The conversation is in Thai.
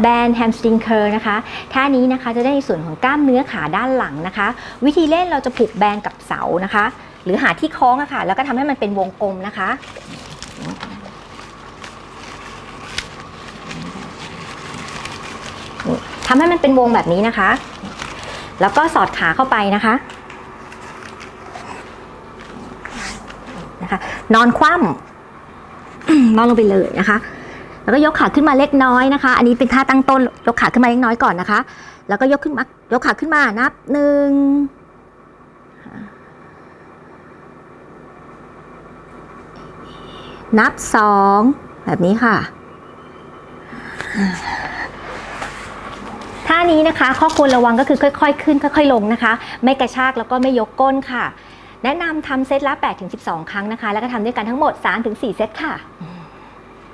แบนแฮมสตริงเคอร์นะคะท่านี้นะคะจะได้ในส่วนของกล้ามเนื้อขาด้านหลังนะคะ วิธีเล่นเราจะผูกแบนกับเสานะคะ หรือหาที่คล้องอะค่ะ แล้วก็ทำให้มันเป็นวงกลมนะคะทำให้มันเป็นวงแบบนี้นะคะ แล้วก็สอดขาเข้าไปนะคะนะคะ นอนคว่ำนอนลงไปเลยนะคะ แล้วก็ยกขาขึ้นมาเล็กน้อยนะคะ อันนี้เป็นท่าตั้งต้น ยกขาขึ้นมาเล็กน้อยก่อนนะคะ แล้วก็ยกขึ้นมายกขาขึ้นมานับหนึ่งนับสองแบบนี้ค่ะ ท่านี้นะคะ ข้อควรระวังก็คือค่อย ๆ ขึ้น ค่อย ๆ ลงนะคะ ไม่กระชากแล้วก็ไม่ยกก้นค่ะ แนะนำทำเซตละ8-12 ครั้งนะคะ แล้วก็ทำด้วยกันทั้งหมด 3-4 เซตค่ะ